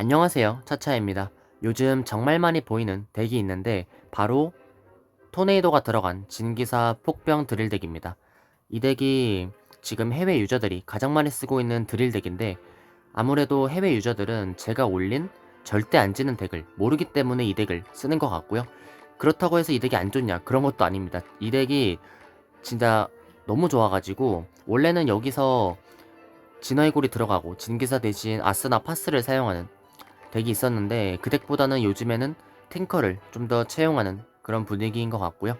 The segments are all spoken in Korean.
안녕하세요. 차차입니다. 요즘 정말 많이 보이는 덱이 있는데 바로 토네이도가 들어간 진기사 폭병 드릴 덱입니다. 이 덱이 지금 해외 유저들이 가장 많이 쓰고 있는 드릴 덱인데 아무래도 해외 유저들은 제가 올린 절대 안 지는 덱을 모르기 때문에 이 덱을 쓰는 것 같고요. 그렇다고 해서 이 덱이 안 좋냐 그런 것도 아닙니다. 이 덱이 진짜 너무 좋아가지고 원래는 여기서 진화의 골이 들어가고 진기사 대신 아스나 파스를 사용하는 덱이 있었는데 그 덱보다는 요즘에는 탱커를 좀 더 채용하는 그런 분위기인 것 같고요.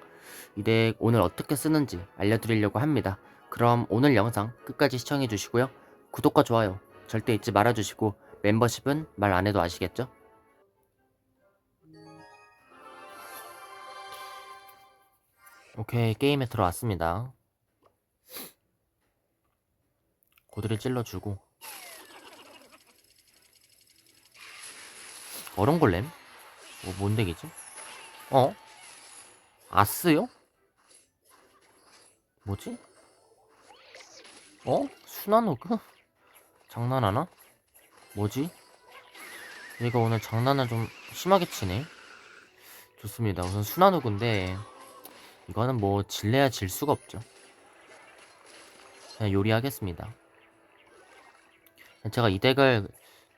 이 덱 오늘 어떻게 쓰는지 알려드리려고 합니다. 그럼 오늘 영상 끝까지 시청해 주시고요. 구독과 좋아요 절대 잊지 말아 주시고 멤버십은 말 안 해도 아시겠죠? 오케이 게임에 들어왔습니다. 고드를 찔러주고 얼음골렘? 뭐, 뭔 덱이지? 어? 아스요? 뭐지? 어? 순환호그? 장난하나? 뭐지? 얘가 오늘 장난을 좀 심하게 치네. 좋습니다. 우선 순환호그인데 이거는 뭐 질래야 질 수가 없죠. 그냥 요리하겠습니다. 제가 이 덱을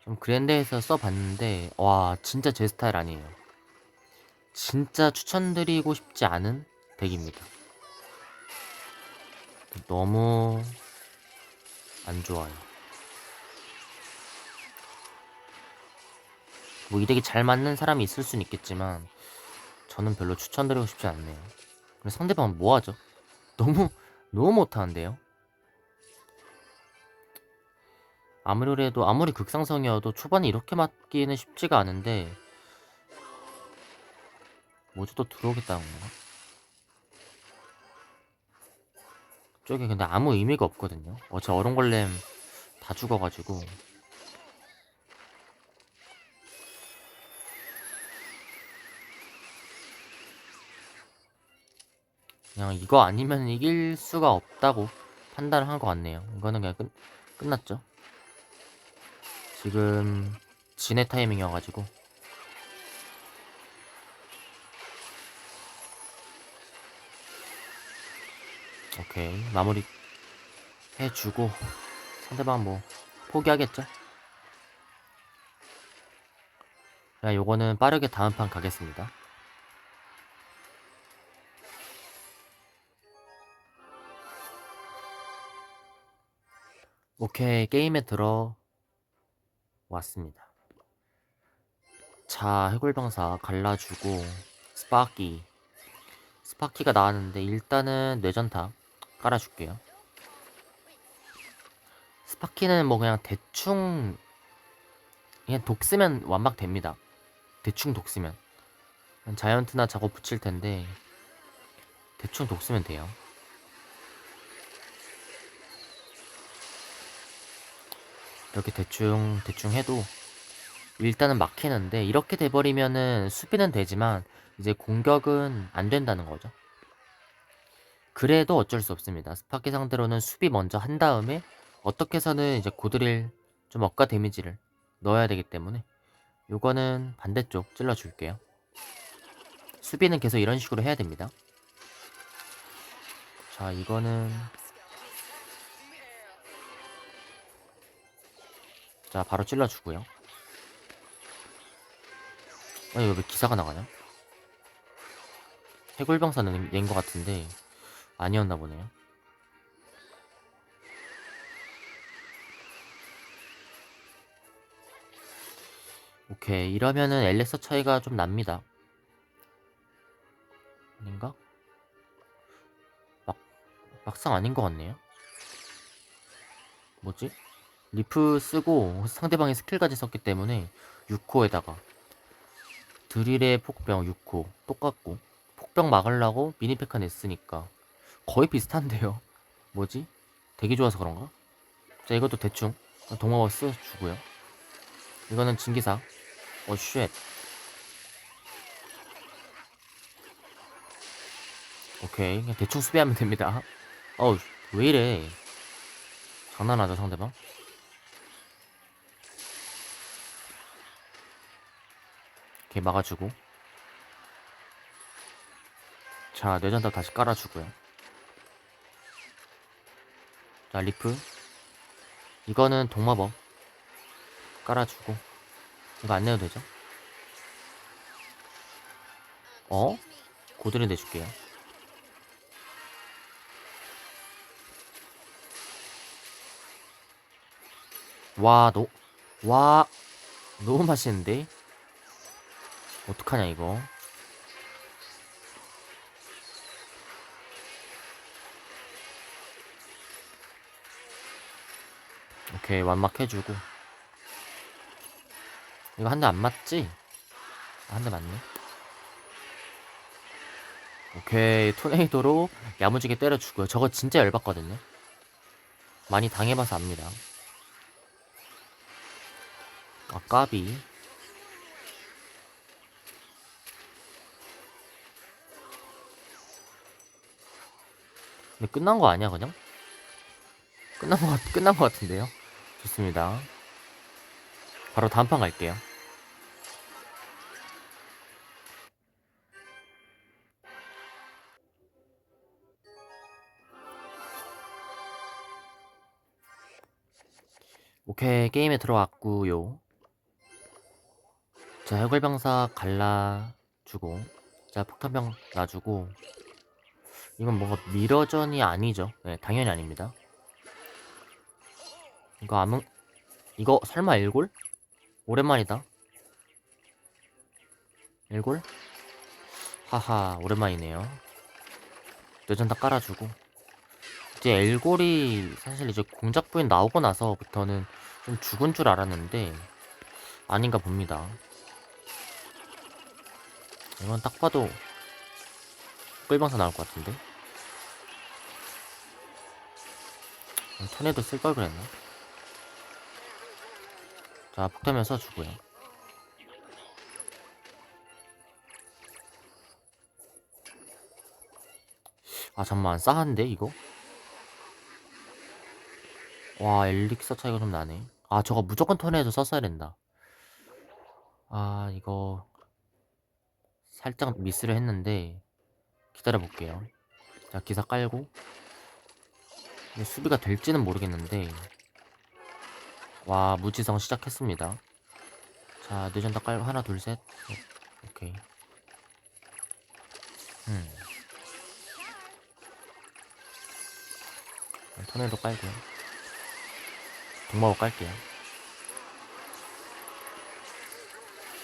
좀 그랜드에서 써봤는데 와 진짜 제 스타일 아니에요. 진짜 추천드리고 싶지 않은 덱입니다. 너무 안 좋아요. 뭐 이 덱이 잘 맞는 사람이 있을 수는 있겠지만 저는 별로 추천드리고 싶지 않네요. 상대방은 뭐하죠? 너무 너무 못하는데요. 아무리 해도 아무리 극상성이어도 초반에 이렇게 맞기는 쉽지가 않은데 뭐지? 또 들어오겠다는 건가? 저게 근데 아무 의미가 없거든요. 어제 얼음골렘 다 죽어가지고. 그냥 이거 아니면 이길 수가 없다고 판단을 한 것 같네요. 이거는 그냥 끝, 끝났죠 지금 진해 타이밍이어가지고 오케이 마무리 해주고 상대방 뭐 포기하겠죠? 자 요거는 빠르게 다음 판 가겠습니다 오케이 게임에 들어 왔습니다. 자, 해골병사 갈라주고 스파키 스파키가 나왔는데 일단은 뇌전타 깔아줄게요. 스파키는 뭐 그냥 대충 그냥 독 쓰면 완박됩니다. 대충 독 쓰면 자이언트나 작업 붙일 텐데 대충 독 쓰면 돼요. 이렇게 대충 대충 해도 일단은 막히는데 이렇게 돼버리면은 수비는 되지만 이제 공격은 안 된다는 거죠. 그래도 어쩔 수 없습니다. 스파키 상대로는 수비 먼저 한 다음에 어떻게 해서는 이제 고드릴 좀 억가 데미지를 넣어야 되기 때문에 요거는 반대쪽 찔러 줄게요. 수비는 계속 이런 식으로 해야 됩니다. 자 이거는 자 바로 찔러주고요 아니 왜 기사가 나가냐? 해골병사는 낸것 같은데 아니었나 보네요 오케이 이러면은 엘렉서 차이가 좀 납니다 아닌가? 막 막상 아닌 것 같네요 뭐지? 리프 쓰고 상대방의 스킬까지 썼기 때문에 6호에다가 드릴의 폭병 6호 똑같고 폭병 막으려고 미니페카 냈으니까 거의 비슷한데요. 뭐지? 되게 좋아서 그런가? 자 이것도 대충 동화가 써주고요. 이거는 진기사. 어쉣. 오케이. 대충 수비하면 됩니다. 어우 왜 이래? 장난하죠 상대방 이렇게 막아주고 자 뇌전탑 다시 깔아주고요 자 리프 이거는 동마법 깔아주고 이거 안 내도 되죠? 어? 고드를 내줄게요 와, 너, 와, 너무 맛있는데? 어떡하냐, 이거. 오케이, 완막 해주고. 이거 한 대 안 맞지? 아, 한 대 맞네. 오케이, 토네이도로 야무지게 때려주고요. 저거 진짜 열받거든요. 많이 당해봐서 압니다. 아, 까비. 근데 끝난 거 아니야, 그냥? 끝난 거, 같- 끝난 거 같은데요? 좋습니다. 바로 다음 판 갈게요. 오케이, 게임에 들어왔구요. 자, 해골병사 갈라주고, 자, 폭탄병 놔주고, 이건 뭔가 미러전이 아니죠. 네, 당연히 아닙니다. 이거 암흑, 이거 설마 일골? 오랜만이다. 일골? 하하, 오랜만이네요. 뇌전 다 깔아주고. 이제 엘골이 사실 이제 공작 부인 나오고 나서부터는 좀 죽은 줄 알았는데, 아닌가 봅니다. 이건 딱 봐도 끌방사 나올 것 같은데 음, 턴에도 쓸 걸 그랬나? 자 폭탄면 써주고요 아 잠만 싸한데 이거? 와 엘릭서 차이가 좀 나네 아 저거 무조건 턴에도 썼어야 된다 아 이거 살짝 미스를 했는데 기다려 볼게요. 자 기사 깔고 수비가 될지는 모르겠는데 와 무지성 시작했습니다. 자 뇌전 다 깔고 하나 둘셋 오케이 음 토네도 깔고요. 동마법 깔게요.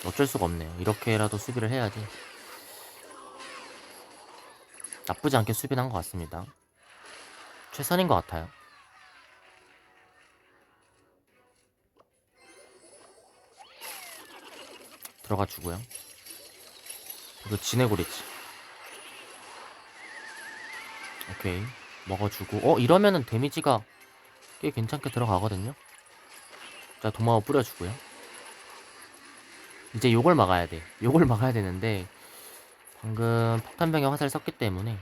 어쩔 수가 없네요. 이렇게라도 수비를 해야지. 나쁘지 않게 수비를 한 것 같습니다. 최선인 것 같아요. 들어가 주고요. 이거 지네고리지. 오케이. 먹어주고. 어, 이러면은 데미지가 꽤 괜찮게 들어가거든요. 자, 도마워 뿌려주고요. 이제 요걸 막아야 돼. 요걸 막아야 되는데 방금 폭탄병에 화살을 썼기 때문에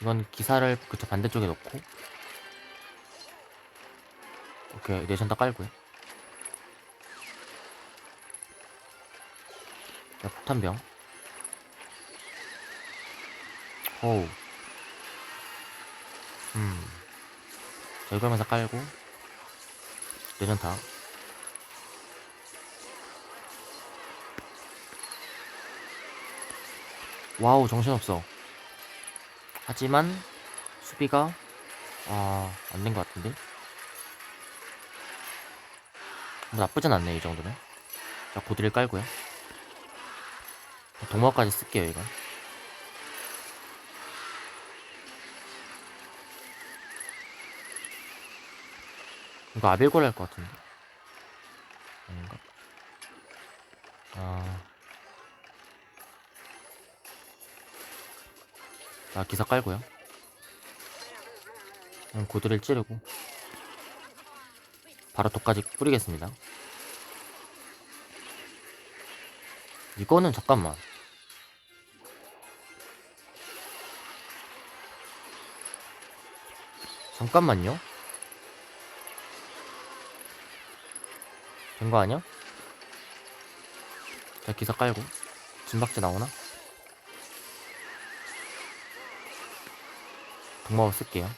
이건 기사를 그쵸 반대쪽에 놓고. 오케이 내션 다 깔고요. 자 폭탄병. 호우. 음. 자 이걸 면서 깔고. 내전타 와우 정신없어 하지만 수비가 아 안 된 것 같은데? 뭐 나쁘진 않네 이 정도면. 자 고드를 깔고요. 동마까지 쓸게요 이건. 이거 아빌골 할 것 같은데? 아닌가 자, 기사 깔고요. 음, 고드를 찌르고 바로 독까지 뿌리겠습니다. 이거는 잠깐만. 잠깐만요. 된 거 아니야? 자, 기사 깔고. 진박지 나오나? 동마법 쓸게요.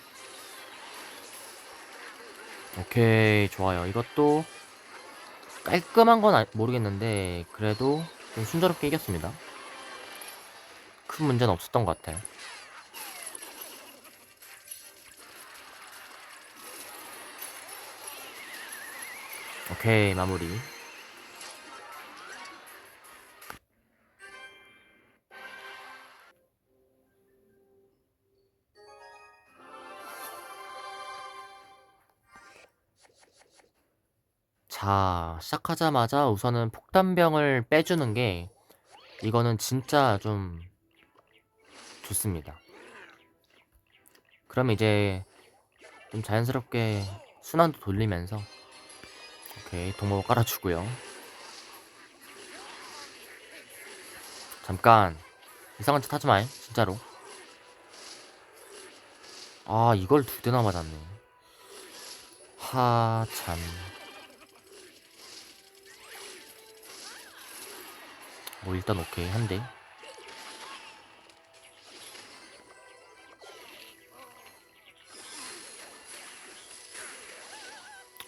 오케이, 좋아요. 이것도 깔끔한 건 아- 모르겠는데, 그래도 좀 순조롭게 이겼습니다. 큰 문제는 없었던 것 같아요. 오케이, 마무리. 자, 시작하자마자 우선은 폭탄병을 빼주는 게 이거는 진짜 좀 좋습니다. 그러면 이제 좀 자연스럽게 순환도 돌리면서 오케이 동목 깔아주고요. 잠깐 이상한 짓 하지 마 진짜로. 아 이걸 두 대나 맞았네. 하 참. 뭐 일단 오케이 한 대.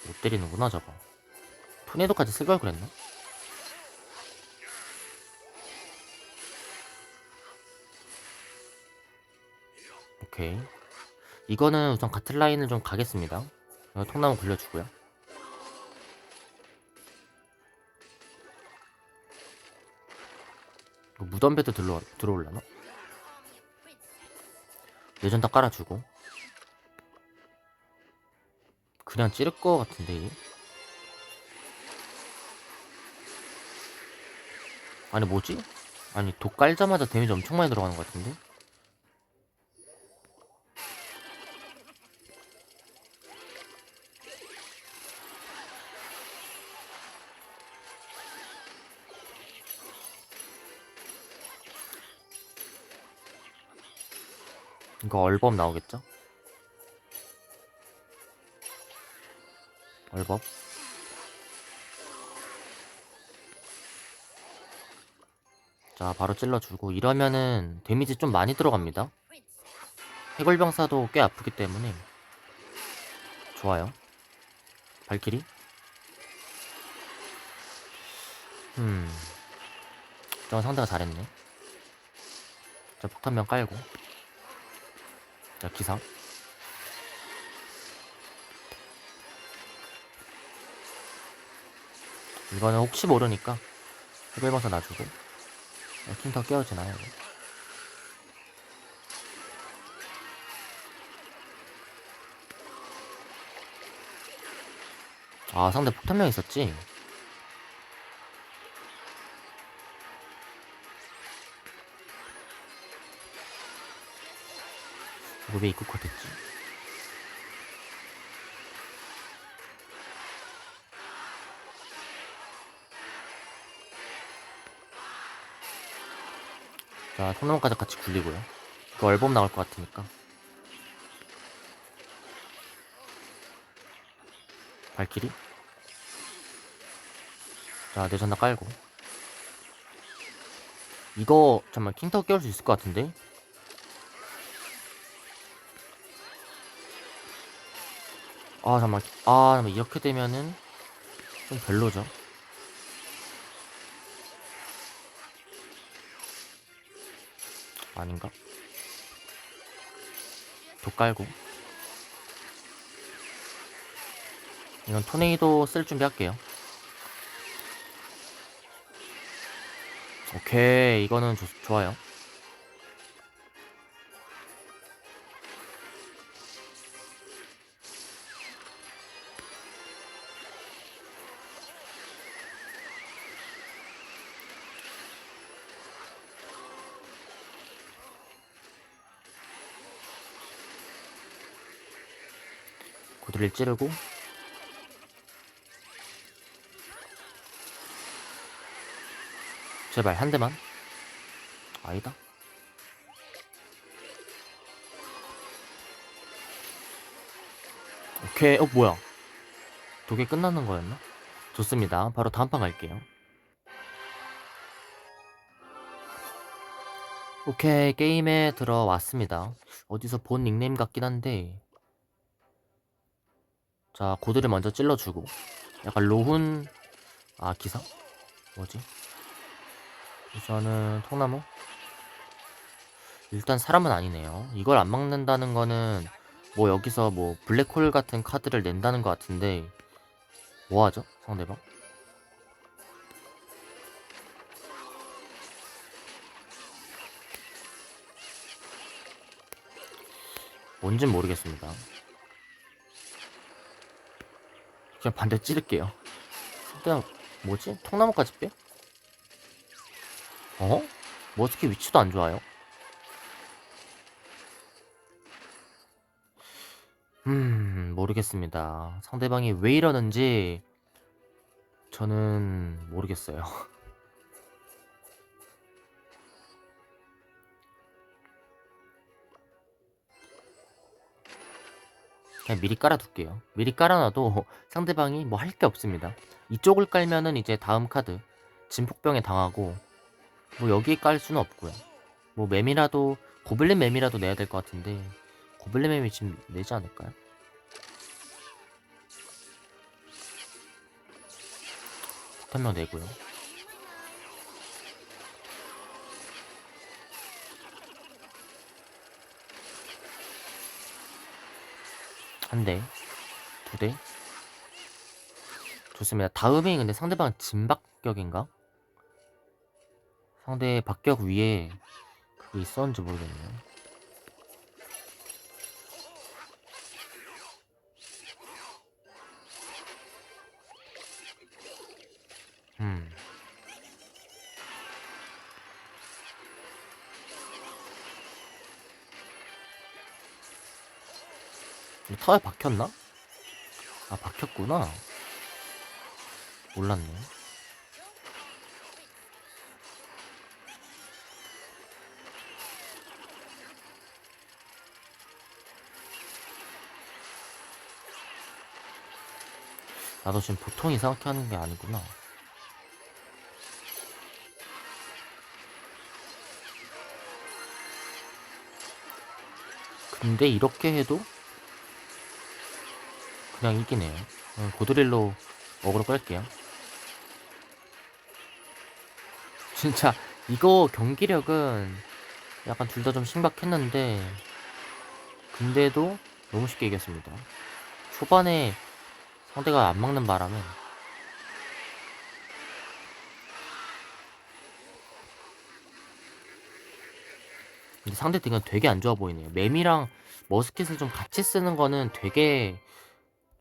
못 때리는구나 저거. 토네이도까지 쓸 걸 그랬나? 오케이. 이거는 우선 같은 라인을 좀 가겠습니다. 어, 통나무 굴려주고요. 무덤배도 들러, 들어올라나? 예전 다 깔아주고. 그냥 찌를 것 같은데, 이게? 아니, 뭐지? 아니, 독 깔자마자 데미지 엄청 많이 들어가는 것 같은데? 이거 얼법 나오겠죠? 얼법 자 바로 찔러주고 이러면은 데미지 좀 많이 들어갑니다. 해골병사도 꽤 아프기 때문에. 좋아요. 발키리? 음. 저건 상대가 잘했네. 자 폭탄병 깔고 자 기사 이거는 혹시 모르니까 해골병사 놔주고 킹더 깨워지나요? 이거? 아 상대 폭탄명 있었지? 왜 입구 컷 했지? 자, 통나무까지 같이 굴리고요. 그 얼범 나올 것 같으니까. 발키리. 자, 내전다 깔고. 이거, 잠깐만, 킹타워 깨울 수 있을 것 같은데? 아, 잠깐만. 아, 잠깐만. 이렇게 되면은 좀 별로죠. 아닌가? 독 깔고 이건 토네이도 쓸 준비 할게요 오케이 이거는 좋, 좋아요 고드를 찌르고 제발 한 대만. 아니다. 오케이. 어 뭐야? 독이 끝나는 거였나? 좋습니다. 바로 다음 판 갈게요. 오케이. 게임에 들어왔습니다. 어디서 본 닉네임 같긴 한데 자 고드를 먼저 찔러주고 약간 로훈 아 기사 뭐지? 우선은 통나무 일단 사람은 아니네요. 이걸 안 막는다는 거는 뭐 여기서 뭐 블랙홀 같은 카드를 낸다는 것 같은데 뭐 하죠 상대방? 뭔진 모르겠습니다. 그냥 반대 찌를게요. 일단 뭐지? 통나무까지 빼? 어? 뭐 어떻게 위치도 안 좋아요? 음, 모르겠습니다. 상대방이 왜 이러는지 저는 모르겠어요. 그냥 미리 깔아둘게요. 미리 깔아놔도 상대방이 뭐 할 게 없습니다. 이쪽을 깔면은 이제 다음 카드 진폭병에 당하고 뭐 여기에 깔 수는 없고요. 뭐 맴이라도 고블린 맴이라도 내야 될 것 같은데 고블린 맴이 지금 내지 않을까요? 한명 내고요. 한 대, 두 대. 좋습니다. 다음에 근데 상대방 진박격인가? 상대 박격 위에 그게 있었는지 모르겠네요. 음. 이 타에 박혔나? 아 박혔구나. 몰랐네. 나도 지금 보통 이상하게 하는 게 아니구나. 근데 이렇게 해도 그냥 이기네요. 어, 고드릴로 어그로 끌게요. 진짜 이거 경기력은 약간 둘 다 좀 신박했는데 근데도 너무 쉽게 이겼습니다. 초반에 상대가 안 막는 바람에 상대 덱은 되게 안 좋아 보이네요. 맴이랑 머스킷을 좀 같이 쓰는 거는 되게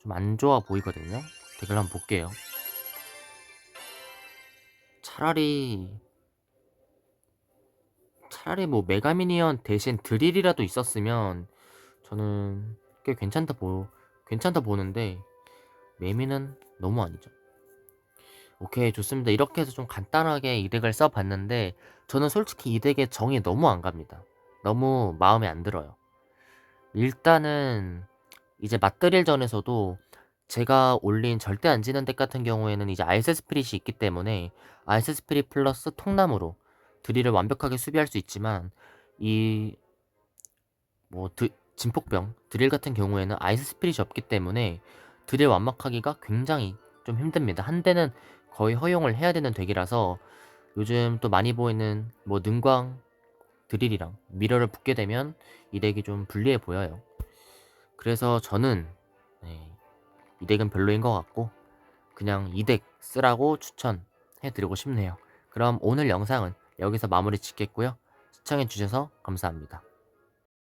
좀 안 좋아 보이거든요. 덱을 한번 볼게요. 차라리 차라리 뭐 메가미니언 대신 드릴이라도 있었으면 저는 꽤 괜찮다 보 괜찮다 보는데 매미는 너무 아니죠. 오케이 좋습니다. 이렇게 해서 좀 간단하게 이 덱을 써봤는데 저는 솔직히 이 덱의 정이 너무 안 갑니다. 너무 마음에 안 들어요. 일단은 이제 맞드릴전에서도 제가 올린 절대 안 지는 덱 같은 경우에는 이제 아이스 스피릿이 있기 때문에 아이스 스피릿 플러스 통나무로 드릴을 완벽하게 수비할 수 있지만 이 뭐 진폭병 드릴 같은 경우에는 아이스 스피릿이 없기 때문에 드릴 완막하기가 굉장히 좀 힘듭니다. 한 대는 거의 허용을 해야 되는 덱이라서 요즘 또 많이 보이는 뭐 능광 드릴이랑 미러를 붙게 되면 이 덱이 좀 불리해 보여요. 그래서 저는 네, 이 덱은 별로인 것 같고 그냥 이 덱 쓰라고 추천해 드리고 싶네요. 그럼 오늘 영상은 여기서 마무리 짓겠고요. 시청해 주셔서 감사합니다.